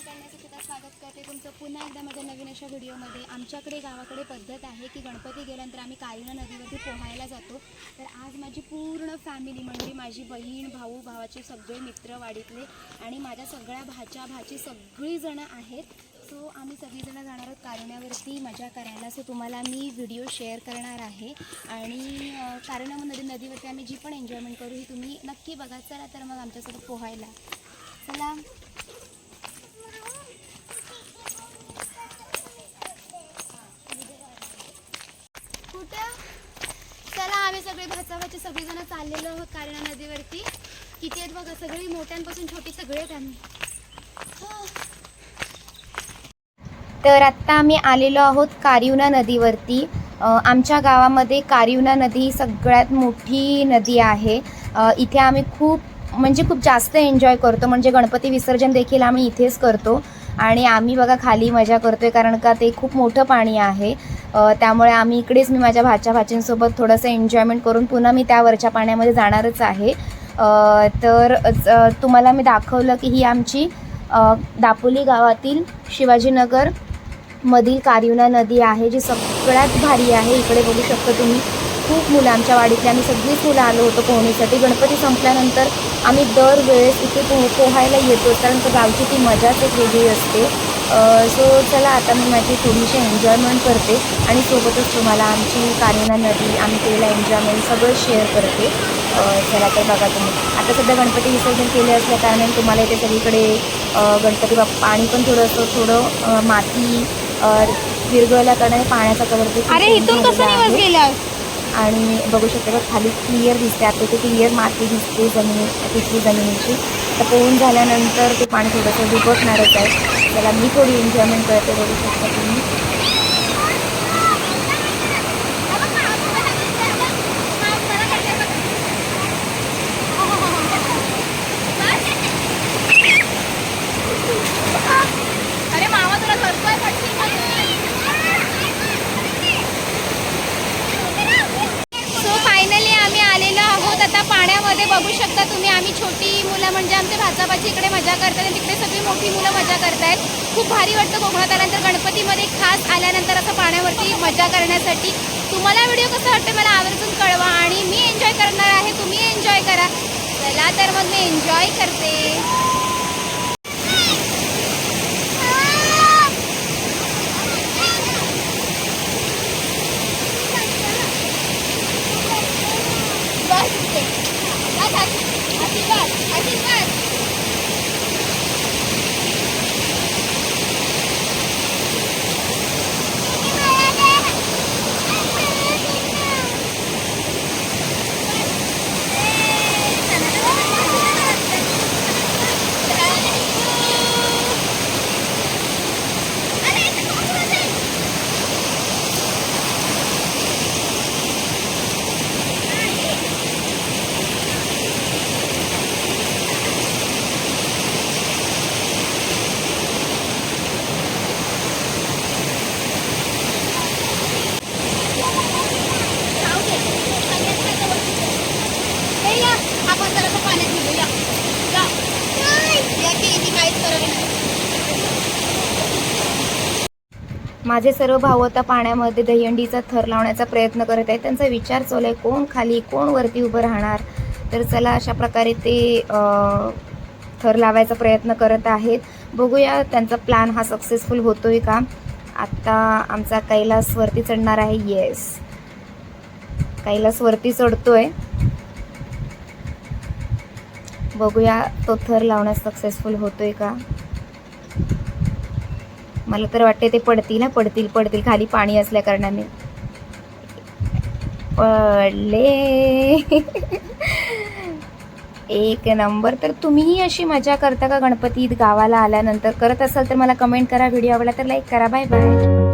करण्याचं सुद्धा स्वागत करते. तुमचं पुन्हा एकदा माझ्या नवीन अशा व्हिडिओमध्ये. आमच्याकडे गावाकडे पद्धत आहे की गणपती गेल्यानंतर आम्ही काळीना नदीवरती पोहायला जातो. तर आज माझी पूर्ण फॅमिली म्हणजे माझी बहीण भाऊ भावाचे सगळे मित्र वाडीतले आणि माझ्या सगळ्या भाच्या भाची सगळीजणं आहेत. सो आम्ही सगळीजणं जाणार आहोत कारण्यावरती. मजा करायला. सो तुम्हाला मी व्हिडिओ शेअर करणार आहे. आणि कारण्यामध्ये नदीवरती आम्ही जी पण एन्जॉयमेंट करू ही तुम्ही नक्की बघा. चला तर मग आमच्यासोबत पोहायला. चला. कुठं चला आम्ही सगळे भाचाभाची सगळेजण चाललेलो आहोत कारणा नदीवरती. किती आहेत बघा सगळी मोठ्यांपासून छोटी सगळे आहेत आम्ही. हो. तर आत्ता आम्ही आलेलो आहोत कारिवना नदीवरती. आमच्या गावामध्ये कारिवना नदी ही सगळ्यात मोठी नदी आहे. इथे आम्ही खूप म्हणजे खूप जास्त एन्जॉय करतो. म्हणजे गणपती विसर्जन देखील आम्ही इथेच करतो. आणि आम्ही बघा खाली मजा करतोय कारण का ते खूप मोठं पाणी आहे. त्यामुळे आम्ही इकडेच मी माझ्या भाच्या भाचींसोबत थोडंसं एन्जॉयमेंट करून पुन्हा मी त्या वरच्या पाण्यामध्ये जाणारच आहे. तर तुम्हाला मी दाखवलं की ही आमची दापोली गावातील शिवाजीनगर मधील कारिवना नदी आहे जी सगळ्यात भारी आहे. इकडे बघू शकता तुम्ही. खूप मुलं आमच्या वाडीतली आम्ही सगळीच मुलं आलो होतो पोहणीसाठी गणपती संपल्यानंतर आम्ही दरवेळेस इथे पो पोहायला येतो कारण का गावची ती मजाच एक वेगळी असते. सो चला आता मी माझी थोडीशी एन्जॉयमेंट करते आणि सोबतच तुम्हाला आमची कारिवना नदी आम्ही केलेलं एन्जॉयमेंट सगळं शेअर करते. चला तर बघा तुम्ही. आता सध्या गणपती विसर्जन केले असल्या कारणाने तुम्हाला इथे सगळीकडे गणपती बाप्पा पाणी पण थोडंसं थोडं माती अ, विरघळल्या कारणाने पाण्याचा कलर अरे इथून कसं निघत गेल्यास आणि बघू शकता का खाली क्लिअर दिसते आता ते क्लिअर माती दिसते जमिनी तिथली जमिनीची. तर पोहून झाल्यानंतर ते पाणी थोडंसं दुबकणारच आहे. त्याला मी थोडी एन्जॉयमेंट करते बघू शकता तुम्ही अरे मामा तुला धरतोय पटकन सो फायनली आम्ही आलेलो पाण्यामध्ये बघू शकता तुम्ही आम्ही छोटी मुलं म्हणजे आमचे भाचाबाची इकडे मजा करतात आणि तिकडे सगळी मोठी मुलं मजा करतायत. खूप भारी वाटतं कोकणात आल्यानंतर गणपतीमध्ये खास आल्यानंतर असं पाण्यावरती मजा करण्यासाठी. तुम्हाला व्हिडिओ कसा वाटतं मला आवर्जून कळवा आणि मी एन्जॉय करणार आहे तुम्ही एन्जॉय करा. चला तर मग मी एन्जॉय करते. 来，抬进来，抬进来，抬。माझे सर्व भाऊ आता पाण्यामध्ये दहीहंडीचा थर लावण्याचा प्रयत्न करत आहेत. त्यांचा विचार चालू आहे कोण खाली कोण वरती उभं राहणार? तर चला अशा प्रकारे ते थर लावायचा प्रयत्न करत आहेत. बघूया त्यांचा प्लॅन हा सक्सेसफुल होतोय का? आत्ता आमचा कैलास वरती चढणार आहे येस कैलास वरती चढतोय. बघूया तो थर लावण्यास सक्सेसफुल होतोय का? मला तर वाटते ते पडतील ना पडतील पडतील. खाली पाणी असल्या कारणाने. पडले. एक नंबर. तर तुम्हीही अशी मजा करता का गणपतीत? गावाला आल्यानंतर. करत असाल तर मला कमेंट करा. व्हिडिओ आवडला तर लाईक करा. Bye bye